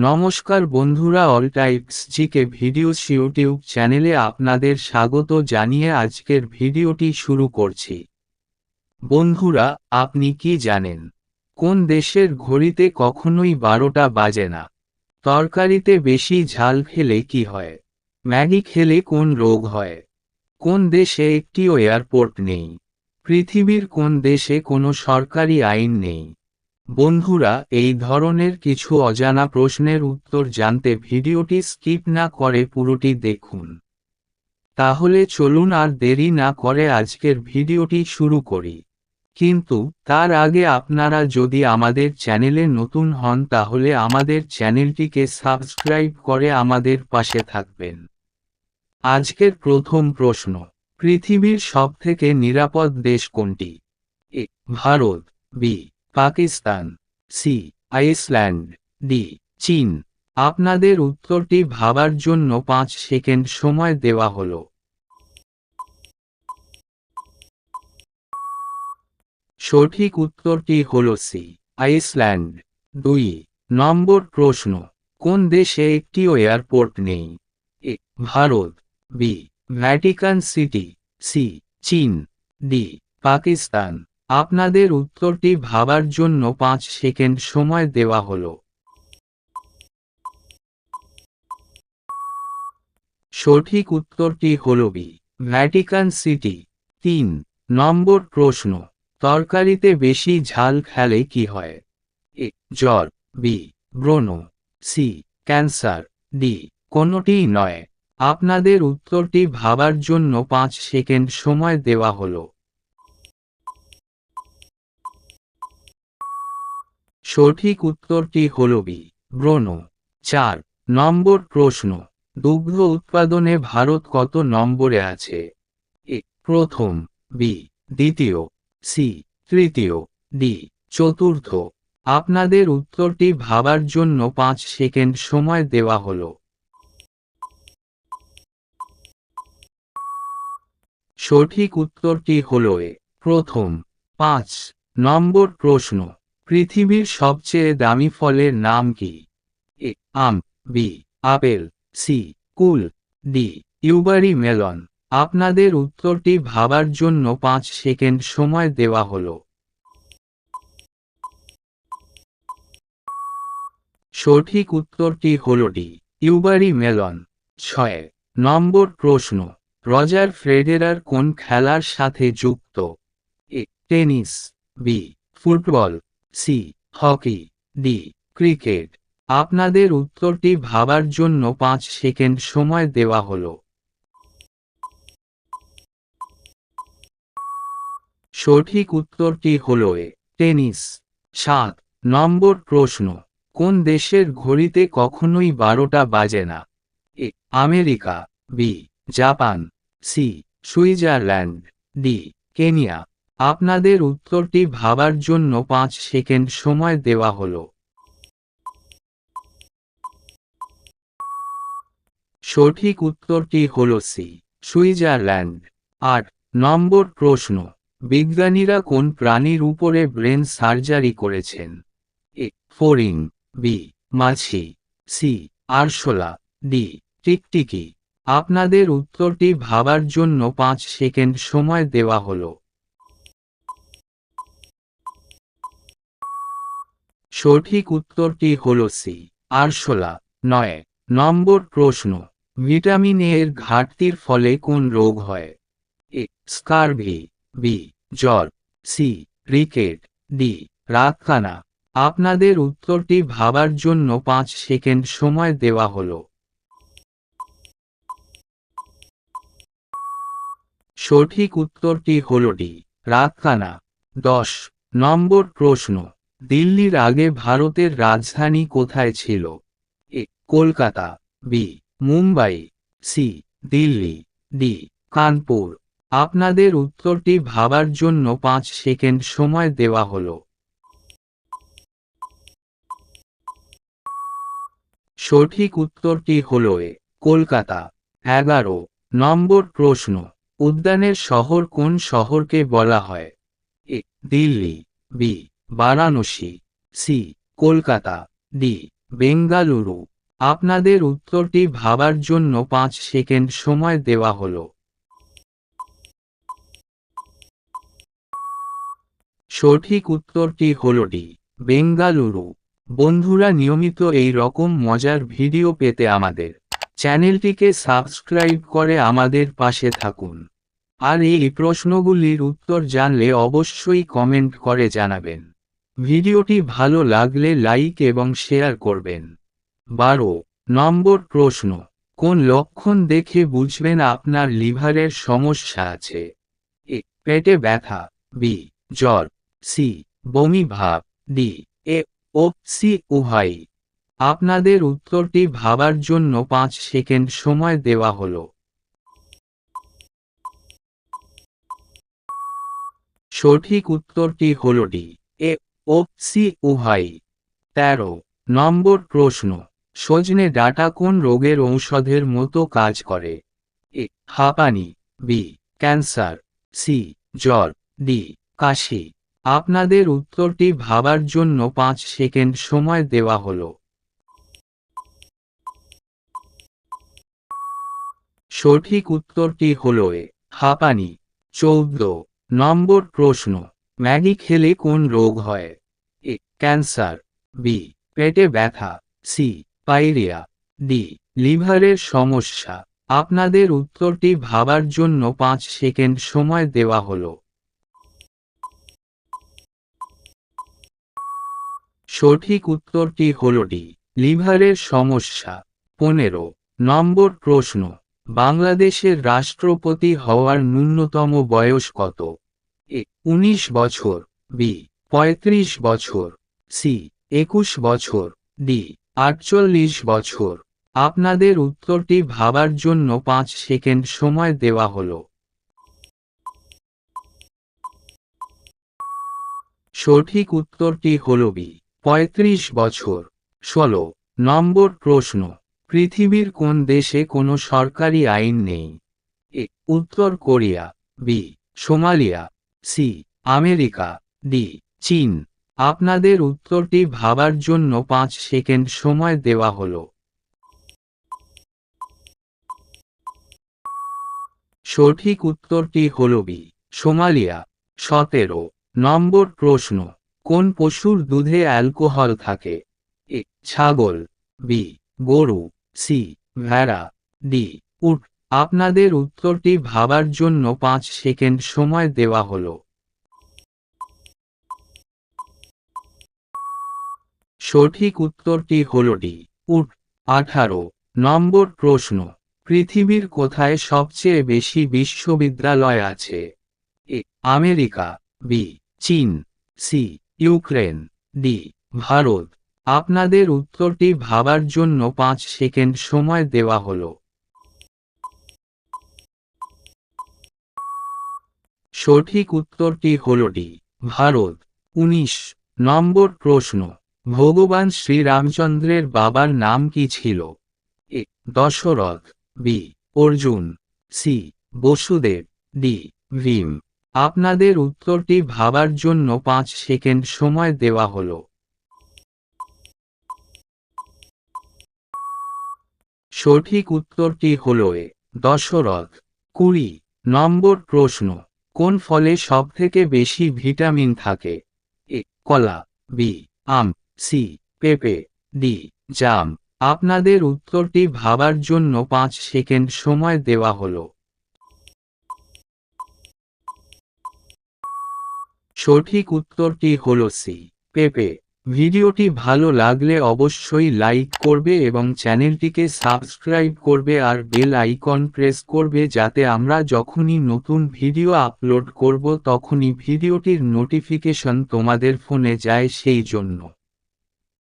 নমস্কার বন্ধুরা all types GK videos YouTube চ্যানেলে আপনাদের স্বাগত জানিয়ে আজকের ভিডিওটি শুরু করছি। বন্ধুরা, আপনি কি জানেন? কোন দেশের ঘড়িতে কখনোই বারোটা বাজে না। তরকারিতে বেশি ঝাল খেলে কি হয়? ম্যাগি খেলে কোন রোগ হয়? কোন দেশে একটিও এয়ারপোর্ট নেই? পৃথিবীর কোন দেশে কোনো সরকারি আইন নেই? বন্ধুরা, এই ধরনের কিছু অজানা প্রশ্নের উত্তর জানতে ভিডিওটি স্কিপ না করে পুরোটি দেখুন। তাহলে চলুন আর দেরি না করে আজকের ভিডিওটি শুরু করি। কিন্তু, তার আগে আপনারা যদি আমাদের চ্যানেলে নতুন হন তাহলে আমাদের চ্যানেলটিকে সাবস্ক্রাইব করে আমাদের পাশে থাকবেন। আজকের প্রথম প্রশ্ন, পৃথিবীর সবথেকে নিরাপদ দেশ কোনটি? A, Bharat, B Pakistan C Iceland D চীন। আপনাদের উত্তরটি ভাবার জন্য পাঁচ সেকেন্ড সময় দেওয়া হলো। সঠিক উত্তরটি হল সি আইসল্যান্ড দুই, নম্বর প্রশ্ন, কোন দেশে একটিও এয়ারপোর্ট নেই? A, Bharat. B, Vatican City. C, চীন। ডি, পাকিস্তান। আপনাদের উত্তরটি ভাবার জন্য পাঁচ সেকেন্ড সময় দেওয়া হলো। সঠিক উত্তরটি হল বি, ভ্যাটিকান সিটি। তিন, নম্বর প্রশ্ন, তরকারিতে বেশি ঝাল খেলে কি হয়? এ, জ্বর। বি, ব্রণ। C, cancer. ডি কোনোটিই নয়। আপনাদের উত্তরটি ভাবার জন্য পাঁচ সেকেন্ড সময় দেওয়া হলো। সঠিক উত্তরটি হল বি, ব্রণ। চার, নম্বর প্রশ্ন, দুগ্ধ উৎপাদনে ভারত কত নম্বরে আছে? এ, প্রথম, বি, দ্বিতীয়, সি, তৃতীয়, ডি, চতুর্থ। আপনাদের উত্তরটি ভাবার জন্য পাঁচ সেকেন্ড সময় দেওয়া হলো। সঠিক উত্তরটি হল এ, প্রথম, পাঁচ, নম্বর প্রশ্ন। পৃথিবীর সবচেয়ে দামি ফলের নাম কি? এ, আম, বি, আপেল, সি, কুল, ডি, ইউবারি মেলন। আপনাদের উত্তরটি ভাবার জন্য পাঁচ সেকেন্ড সময় দেওয়া হলো। সঠিক উত্তরটি হল ডি, ইউবারি মেলন। ছয়, নম্বর প্রশ্ন, রজার ফ্রেডেরার কোন খেলার সাথে যুক্ত? A, tennis, B, football. C, hockey, D, cricket. আপনাদের উত্তরটি ভাবার জন্য পাঁচ সেকেন্ড সময় দেওয়া হলো। সঠিক উত্তরটি হল এ, টেনিস। সাত, নম্বর প্রশ্ন, কোন দেশের ঘড়িতে কখনোই বারোটা বাজে না? A, America, B, Japan, C, Switzerland, D, Kenya. আপনাদের উত্তরটি ভাবার জন্য পাঁচ সেকেন্ড সময় দেওয়া হলো। সঠিক উত্তরটি হল সি, সুইজারল্যান্ড। আট নম্বর প্রশ্ন, বিজ্ঞানীরা কোন প্রাণীর উপরে ব্রেন সার্জারি করেছেন? এ ফোরিং বি, মাছি, সি, আরশোলা, ডি, টিকটিকি। আপনাদের উত্তরটি ভাবার জন্য পাঁচ সেকেন্ড সময় দেওয়া হলো। সঠিক উত্তরটি হল সি আরশোলা, নয়। নম্বর প্রশ্ন, ভিটামিন এর ঘাটতির ফলে কোন রোগ হয়? এ, স্কারভি, বি, জ্বর, সি, রিকেট, ডি, রাতকানা। আপনাদের উত্তরটি ভাবার জন্য পাঁচ সেকেন্ড সময় দেওয়া হলো। সঠিক উত্তরটি হল ডি, রাতকানা। দশ। নম্বর প্রশ্ন দিল্লির আগে ভারতের রাজধানী কোথায় ছিল? A, Kolkata, B, Mumbai, C, Delhi, D, Kanpur. আপনাদের উত্তরটি ভাবার জন্য পাঁচ সেকেন্ড সময় দেওয়া হলো। সঠিক উত্তরটি হল এ, কলকাতা। এগারো, নম্বর প্রশ্ন, উদ্যানের শহর কোন শহরকে বলা হয়? A, Delhi, B Varanasi, C, Kolkata, D, Bengaluru. আপনাদের উত্তরটি ভাবার জন্য পাঁচ সেকেন্ড সময় দেওয়া হলো। সঠিক উত্তরটি হল ডি, বেঙ্গালুরু। বন্ধুরা, নিয়মিত এই রকম মজার ভিডিও পেতে আমাদের চ্যানেলটিকে সাবস্ক্রাইব করে আমাদের পাশে থাকুন। আর এই প্রশ্নগুলির উত্তর জানলে অবশ্যই কমেন্ট করে জানাবেন। ভিডিওটি ভালো লাগলে লাইক এবং শেয়ার করবেন। বারো, নম্বর প্রশ্ন, কোন লক্ষণ দেখে বুঝবেন আপনার লিভারের সমস্যা আছে? এ, পেটে ব্যথা, বি, জ্বর, সি, বমি ভাব, ডি, এ, ও, সি, উভয়। আপনাদের উত্তরটি ভাবার জন্য পাঁচ সেকেন্ড সময় দেওয়া হলো। সঠিক উত্তরটি হল ডি, এ ও সি উভয় তেরো, নম্বর প্রশ্ন, সজনে ডাটা কোন রোগের ঔষধের মতো কাজ করে? এ, হাঁপানি, বি, ক্যান্সার, সি, জ্বর, ডি, কাশি। আপনাদের উত্তরটি ভাবার জন্য পাঁচ সেকেন্ড সময় দেওয়া হলো। সঠিক উত্তরটি হল এ, হাঁপানি। চৌদ্দ, নম্বর প্রশ্ন ম্যাগি খেলে কোন রোগ হয়? ক্যান্সার, বি, পেটে ব্যথা, সি, পাইরিয়া, ডি, লিভারের সমস্যা। আপনাদের উত্তরটি ভাবার জন্য পাঁচ সেকেন্ড সময় দেওয়া হলো। সঠিক উত্তরটি হল ডি, লিভারের সমস্যা। পনেরো, নম্বর প্রশ্ন, বাংলাদেশের রাষ্ট্রপতি হওয়ার ন্যূনতম বয়স কত? এ, উনিশ বছর, বি, পঁয়ত্রিশ বছর। সি, একুশ বছর। ডি, আটচল্লিশ বছর। আপনাদের উত্তরটি ভাবার জন্য পাঁচ সেকেন্ড সময় দেওয়া হলো। সঠিক উত্তরটি হল বি, পঁয়ত্রিশ বছর। ষোলো, নম্বর প্রশ্ন, পৃথিবীর কোন দেশে কোনো সরকারি আইন নেই? এ, উত্তর Korea. B, Somalia. C, America. D, চীন। আপনাদের উত্তরটি ভাবার জন্য পাঁচ সেকেন্ড সময় দেওয়া হলো। সঠিক উত্তরটি হল বি, সোমালিয়া। সতেরো, নম্বর প্রশ্ন, কোন পশুর দুধে অ্যালকোহল থাকে? এ, ছাগল। বি, গরু। সি, ভেড়া। ডি, উট। আপনাদের উত্তরটি ভাবার জন্য পাঁচ সেকেন্ড সময় দেওয়া হলো। সঠিক উত্তরটি হল ডি। আঠারো। নম্বর প্রশ্ন, পৃথিবীর কোথায় সবচেয়ে বেশি বিশ্ববিদ্যালয় আছে? এ, আমেরিকা, বি, চীন, সি, ইউক্রেন, ডি, ভারত। আপনাদের উত্তরটি ভাবার জন্য পাঁচ সেকেন্ড সময় দেওয়া হলো। সঠিক উত্তরটি হল ডি, ভারত। উনিশ। নম্বর প্রশ্ন ভগবান শ্রীরামচন্দ্রের বাবার নাম কি ছিল? A. Dasharath, B. Arjun, C. Vasudev, D. Bhim. আপনাদের উত্তরটি ভাবার জন্য পাঁচ সেকেন্ড সময় দেওয়া হলো। সঠিক উত্তরটি হল এ। দশরথ, কুড়ি। নম্বর প্রশ্ন, কোন ফলে সবথেকে বেশি ভিটামিন থাকে? এ. কলা, বি. আম। সি পেপে ডি, জাম। আপনাদের উত্তরটি ভাবার জন্য পাঁচ সেকেন্ড সময় দেওয়া হলো। সঠিক উত্তরটি হল সি পেপে ভিডিওটি ভালো লাগলে অবশ্যই লাইক করবে এবং চ্যানেলটিকে সাবস্ক্রাইব করবে আর বেল আইকন প্রেস করবে যাতে আমরা যখনই নতুন ভিডিও আপলোড করব তখনই ভিডিওটির নোটিফিকেশন তোমাদের ফোনে যায় সেই জন্য।